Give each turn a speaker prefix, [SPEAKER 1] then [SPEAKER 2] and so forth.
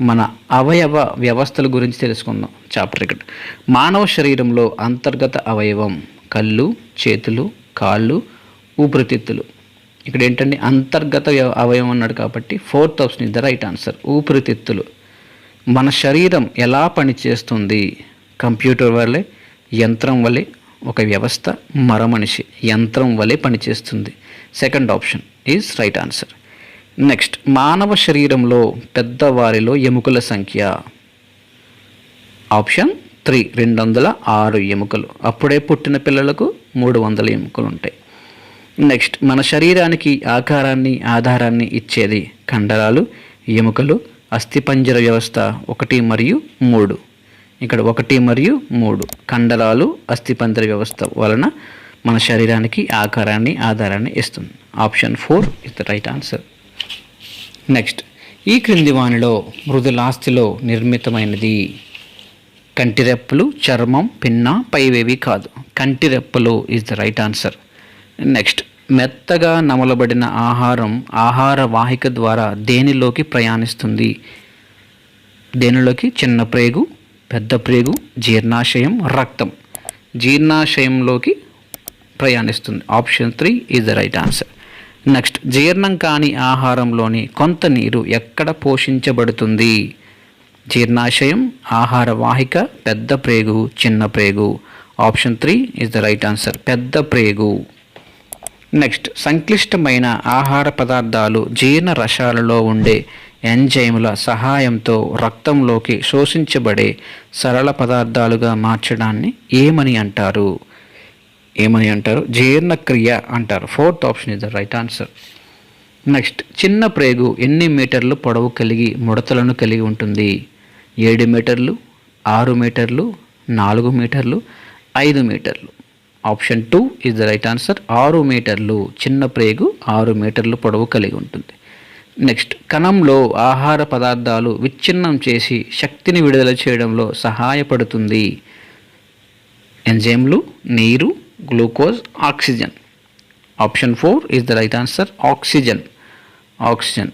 [SPEAKER 1] మన అవయవ వ్యవస్థల గురించి తెలుసుకుందాం. చాప్టర్ ఇక్కడ మానవ శరీరంలో అంతర్గత అవయవం కళ్ళు చేతులు కాళ్ళు ఊపిరితిత్తులు. ఇక్కడ ఏంటంటే అంతర్గత వ్యవ- అవయవం అన్నాడు కాబట్టి fourth option is the right answer ఊపిరితిత్తులు. మన శరీరం ఎలా పనిచేస్తుంది? కంప్యూటర్ వల్లే యంత్రం వలె ఒక వ్యవస్థ మర మనిషి. యంత్రం వలె పనిచేస్తుంది. Second option is right answer next మానవ శరీరంలో పెద్దవారిలో ఎముకల సంఖ్య. ఆప్షన్ త్రీ రెండు వందల ఆరు ఎముకలు. అప్పుడే పుట్టిన పిల్లలకు మూడు వందల ఎముకలు ఉంటాయి నెక్స్ట్ మన శరీరానికి ఆకారాన్ని ఆధారాన్ని ఇచ్చేది కండరాలు ఎముకలు అస్థిపంజర వ్యవస్థ ఒకటి మరియు మూడు. ఇక్కడ ఒకటి మరియు మూడు. కండరాలు అస్థిపంజర వ్యవస్థ వలన మన శరీరానికి ఆకారాన్ని ఆధారాన్ని ఇస్తుంది. Option four is the right answer next ఈ క్రింది వానిలో మృదులాస్థిలో నిర్మితమైనది కంటిరెప్పలు చర్మం పిన్న పైవేవి కాదు. కంటిరెప్పలు is the right answer next మెత్తగా నమలబడిన ఆహారం ఆహార వాహిక ద్వారా దేనిలోకి ప్రయాణిస్తుంది? దేనిలోకి? చిన్న ప్రేగు పెద్ద ప్రేగు జీర్ణాశయం రక్తం. జీర్ణాశయంలోకి ప్రయాణిస్తుంది. Option three is the right answer next జీర్ణం కాని ఆహారంలోని కొంత నీరు ఎక్కడ పోషించబడుతుంది? జీర్ణాశయం ఆహార వాహిక పెద్ద ప్రేగు చిన్న ప్రేగు. Option three is the right answer పెద్ద ప్రేగు. నెక్స్ట్ సంక్లిష్టమైన ఆహార పదార్థాలు జీర్ణ రసాలలో ఉండే ఎంజైముల సహాయంతో రక్తంలోకి శోషించబడే సరళ పదార్థాలుగా మార్చడాన్ని ఏమని అంటారు? ఏమని అంటారు? జీర్ణక్రియ అంటారు. Fourth option is the right answer next చిన్న ప్రేగు ఎన్ని మీటర్లు పొడవు కలిగి ముడతలను కలిగి ఉంటుంది? ఏడు మీటర్లు ఆరు మీటర్లు నాలుగు మీటర్లు ఐదు మీటర్లు. Option two is the right answer ఆరు మీటర్లు చిన్న ప్రేగు ఆరు మీటర్లు పొడవు కలిగి ఉంటుంది. నెక్స్ట్ కణంలో ఆహార పదార్థాలు విచ్ఛిన్నం చేసి శక్తిని విడుదల చేయడంలో సహాయపడుతుంది. ఎంజైమ్లు నీరు glucose oxygen. Option 4 is the right answer oxygen. Oxygen.